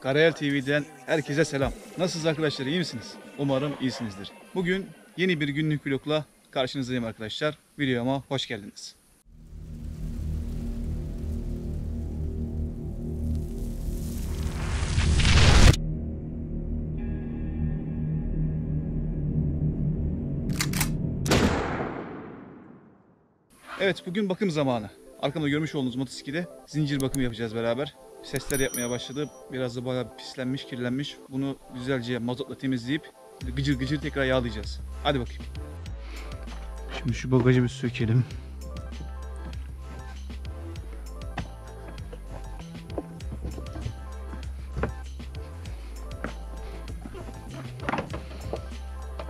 Karayel TV'den herkese selam. Nasılsınız arkadaşlar iyi misiniz? Umarım iyisinizdir. Bugün yeni bir günlük vlogla karşınızdayım arkadaşlar. Videoma hoş geldiniz. Evet bugün bakım zamanı. Arkamda görmüş olduğunuz motosiklete zincir bakımı yapacağız beraber. Sesler yapmaya başladı. Biraz da bayağı pislenmiş, kirlenmiş. Bunu güzelce mazotla temizleyip gıcır gıcır tekrar yağlayacağız. Hadi bakayım. Şimdi şu bagajı bir sökelim.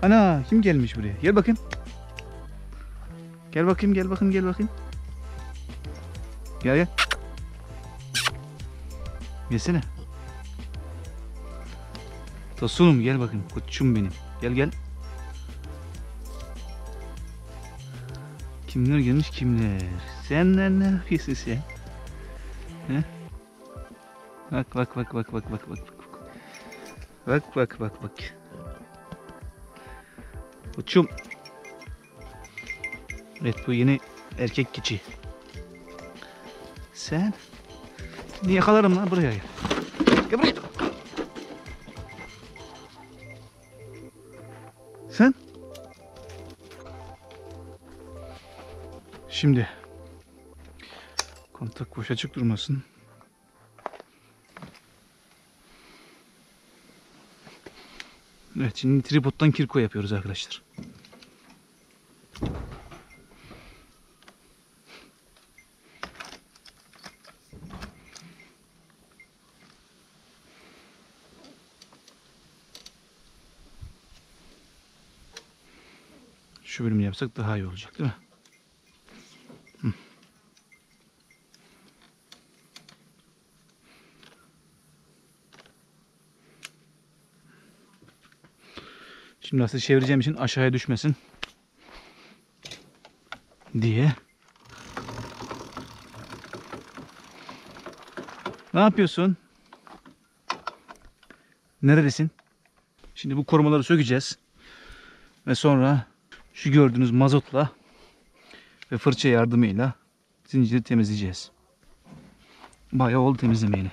Ana kim gelmiş buraya? Gel bakayım. Gel bakayım, gel bakayım, gel bakayım. Gel gel. Gelsene. Tosunum gel bakayım. Koçum benim. Gel gel. Kimler gelmiş kimler? Senler ne yapıyorsun sen? He? Bak bak bak bak bak bak bak bak. Bak bak bak bak. Koçum. Evet bu yeni erkek keçi. Sen? Seni yakalarım lan buraya gel. Gel buraya. Sen? Şimdi kontak boş açık durmasın. Evet şimdi tripodtan kirko yapıyoruz arkadaşlar. Şu bölümü yapsak daha iyi olacak değil mi? Şimdi nasıl çevireceğim için aşağıya düşmesin diye. Ne yapıyorsun? Neredesin? Şimdi bu korumaları sökeceğiz. Ve sonra şu gördüğünüz mazotla ve fırça yardımıyla zinciri temizleyeceğiz. Bayağı oldu temizlemeyeli.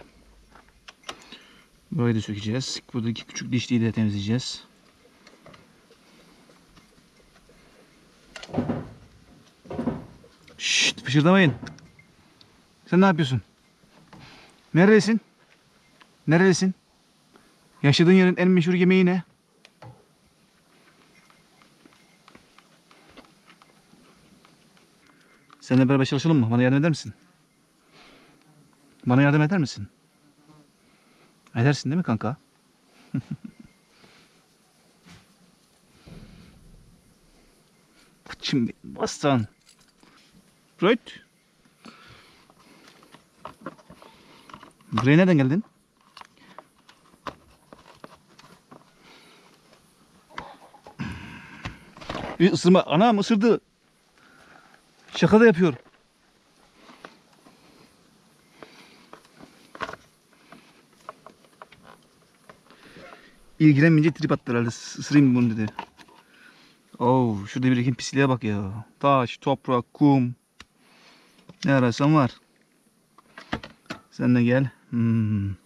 Böyle de sökeceğiz. Buradaki küçük dişliği de temizleyeceğiz. Şşt fışırdamayın. Sen ne yapıyorsun? Neredesin? Neredesin? Yaşadığın yerin en meşhur yemeği ne? Seninle beraber çalışalım mı? Bana yardım eder misin? Bana yardım eder misin? Edersin değil mi kanka? Şimdi bastan. Right. Buraya nereden geldin? Bir ısırma. Anam ısırdı. Şaka da yapıyor. İlgilenmeyince trip attı herhalde. Isırayım bunu dedi. Oo, şurada birikim pisliğe bak ya. Taş, toprak, kum. Ne ararsan var. Sen de gel. Hmm.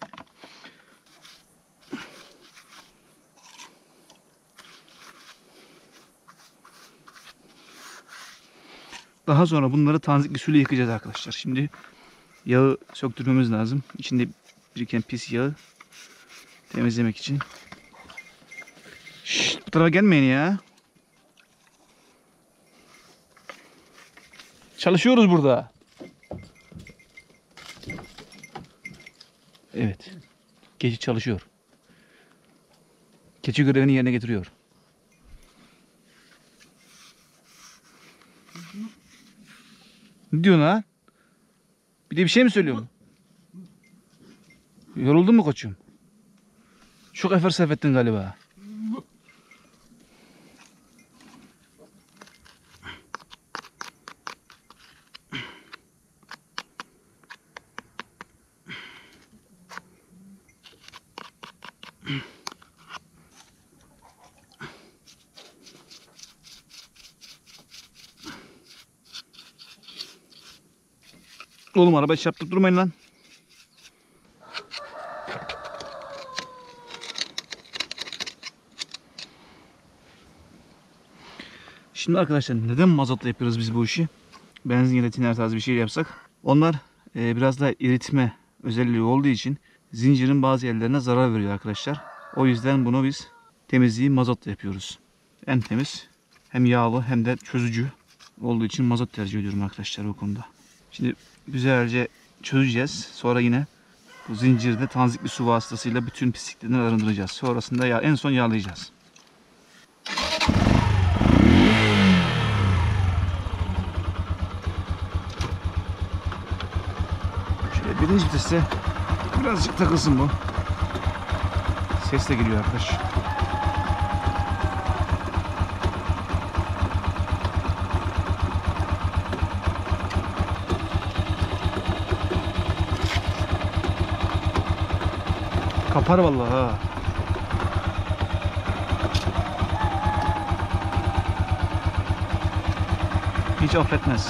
Daha sonra bunları tanzikli suyla yıkayacağız arkadaşlar. Şimdi yağı söktürmemiz lazım. İçinde biriken pis yağı temizlemek için. Şşt, bu tarafa gelmeyin ya. Çalışıyoruz burada. Evet. Keçi çalışıyor. Keçi görevini yerine getiriyor. Ne diyorsun ha? Bir de bir şey mi söylüyorsun? Yoruldun mu koçum? Çok efer sarf ettin galiba. Oğlum araba çarptırıp durmayın lan. Şimdi arkadaşlar neden mazotla yapıyoruz biz bu işi? Benzin ya da tiner tarzı bir şey yapsak. Onlar e, biraz daha eritme özelliği olduğu için zincirin bazı yerlerine zarar veriyor arkadaşlar. O yüzden bunu biz temizliği mazotla yapıyoruz. En temiz hem yağlı hem de çözücü olduğu için mazot tercih ediyorum arkadaşlar bu konuda. Şimdi güzelce çözeceğiz. Sonra yine bu zincirde tanzikli su vasıtasıyla bütün pisliklerden arındıracağız. Sonrasında ya en son yağlayacağız. Şöyle birinci viteste birazcık takılsın bu. Ses de geliyor arkadaş. Kapar vallahi ha. Hiç affetmez.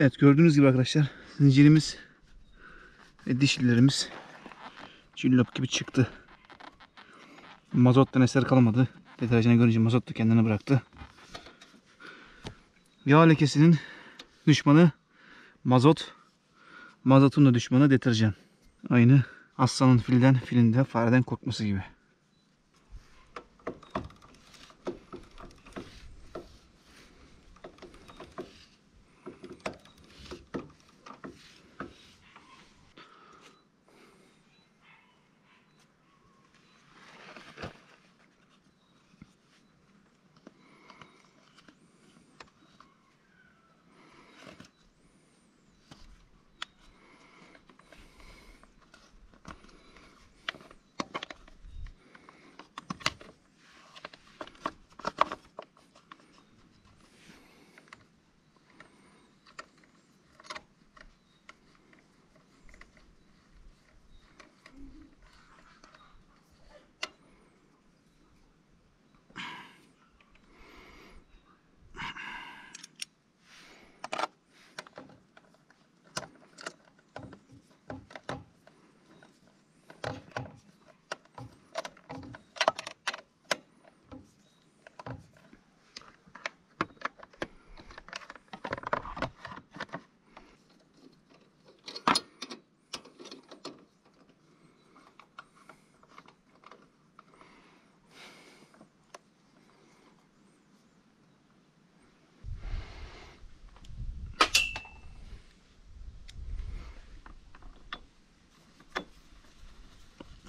Evet gördüğünüz gibi arkadaşlar zincirimiz ve dişlilerimiz cillop gibi çıktı. Mazottan eser kalmadı. Deterjanı görünce mazot da kendini bıraktı. Yağ lekesinin düşmanı mazot. Mazotun da düşmanı deterjan. Aynı aslanın filden, filinde fareden korkması gibi.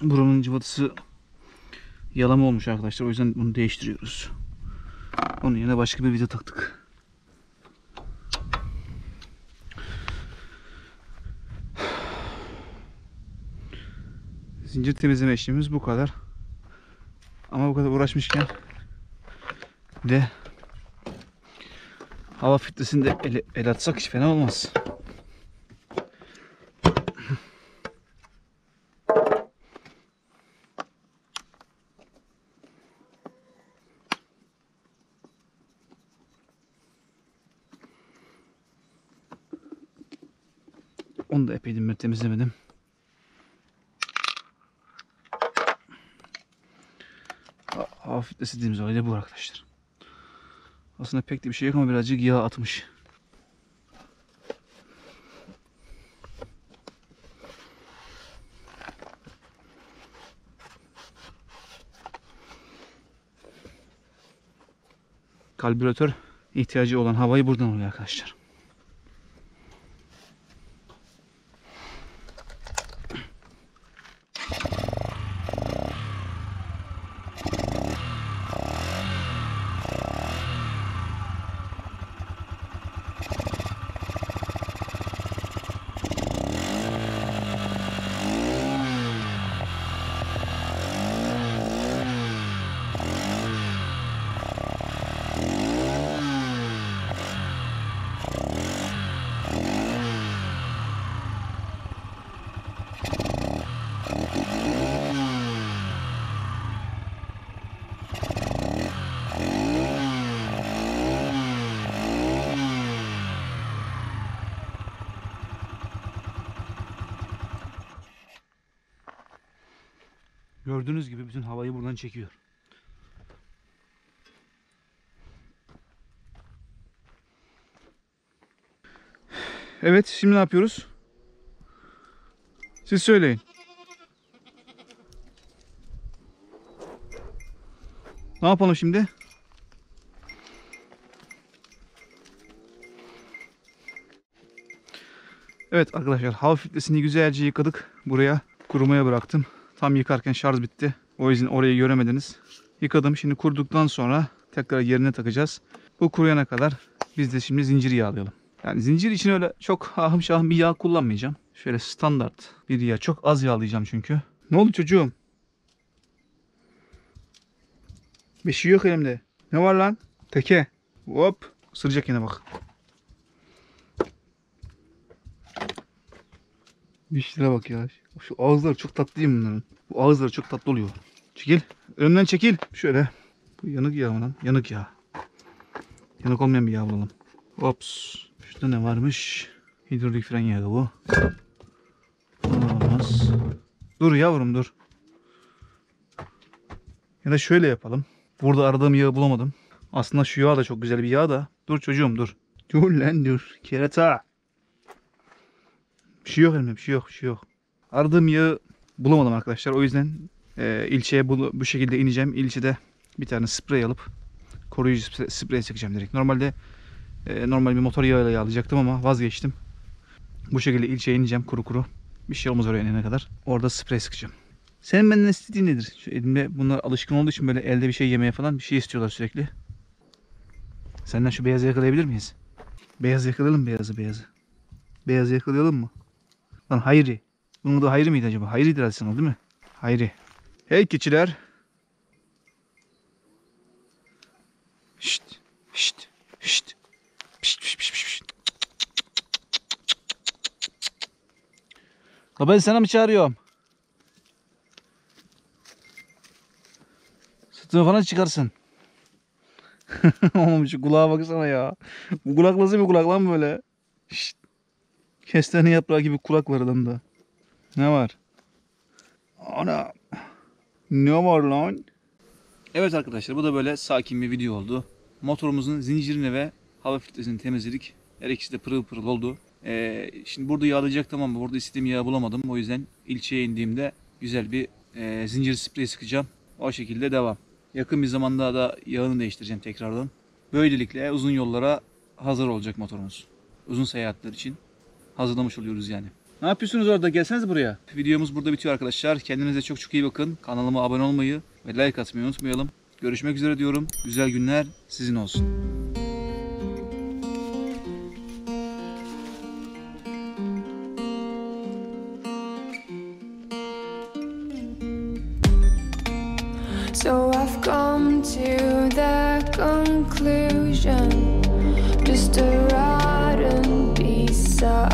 Buranın cıvatası yalama olmuş arkadaşlar. O yüzden bunu değiştiriyoruz. Onun yerine başka bir vida taktık. Zincir temizleme işlemimiz bu kadar. Ama bu kadar uğraşmışken de hava filtresinde el, el atsak hiç fena olmaz. Da epeydir ben temizlemedim. Ha- Hava filtresi dediğimiz olay da bu arkadaşlar. Aslında pek de bir şey yok ama birazcık yağ atmış. Karbüratör ihtiyacı olan havayı buradan alıyor arkadaşlar. Gördüğünüz gibi bütün havayı buradan çekiyor. Evet, şimdi ne yapıyoruz? Siz söyleyin. Ne yapalım şimdi? Evet arkadaşlar hava filtresini güzelce yıkadık. Buraya kurumaya bıraktım. Tam yıkarken şarj bitti. O yüzden orayı göremediniz. Yıkadım. Şimdi kuruduktan sonra tekrar yerine takacağız. Bu kuruyana kadar biz de şimdi zinciri yağlayalım. Yani zincir için öyle çok ahım şahım bir yağ kullanmayacağım. Şöyle standart bir yağ. Çok az yağlayacağım çünkü. Ne oldu çocuğum? Bir şey yok elimde. Ne var lan? Teke. Hop. Isıracak yine bak. Dişlere bak ya. Şu ağızları çok tatlı değil mi bunların? Bu ağızları çok tatlı oluyor. Çekil. Önümden çekil. Şöyle. Bu yanık yağ mı lan? Yanık yağ. Yanık olmayan bir yağ bulalım. Ops. Şurada ne varmış? Hidrolik fren yağı bu. Olmaz. Dur yavrum dur. Ya da şöyle yapalım. Burada aradığım yağı bulamadım. Aslında şu yağ da çok güzel bir yağ da. Dur çocuğum dur. Dur lan dur. Kerata. Bir şey yok elimde bir şey yok bir şey yok. Aradığım yağı bulamadım arkadaşlar. O yüzden e, ilçeye bu, bu şekilde ineceğim. İlçede bir tane sprey alıp koruyucu sprey, çekeceğim direkt. Normalde e, normal bir motor yağıyla yağlayacaktım ama vazgeçtim. Bu şekilde ilçeye ineceğim kuru kuru. Bir şey olmaz oraya inene kadar. Orada sprey sıkacağım. Senin benden istediğin nedir? Şu elimde bunlar alışkın olduğu için böyle elde bir şey yemeye falan bir şey istiyorlar sürekli. Senden şu beyazı yakalayabilir miyiz? Beyaz yakalayalım beyazı beyazı. Beyazı yakalayalım mı? Lan Hayri. Bunun da Hayri miydi acaba? Hayri'dir aslında değil mi? Hayri. Hey keçiler. Şşt. Şşt. Şşt. Pişt, pişt, pişt, pişt. La ben sana mı çağırıyorum? Sırtını falan çıkarsın. Oğlum şu kulağa baksana ya. Bu kulak nasıl bir kulak lan böyle? Şşt. Kestane yaprağı gibi kulak var adamda. Ne var? Ana. Ne var lan? Evet arkadaşlar bu da böyle sakin bir video oldu. Motorumuzun zincirini ve hava filtresini temizledik. Her ikisi de pırıl pırıl oldu. Ee, şimdi burada yağlayacaktım ama burada istediğim yağı bulamadım. O yüzden ilçeye indiğimde güzel bir e, zincir spreyi sıkacağım. O şekilde devam. Yakın bir zamanda da yağını değiştireceğim tekrardan. Böylelikle uzun yollara hazır olacak motorumuz. Uzun seyahatler için hazırlamış oluyoruz yani. Ne yapıyorsunuz orada? Gelseniz buraya. Videomuz burada bitiyor arkadaşlar. Kendinize çok çok iyi bakın. Kanalıma abone olmayı ve like atmayı unutmayalım. Görüşmek üzere diyorum. Güzel günler sizin olsun. So I've come to the conclusion just a rotten piece of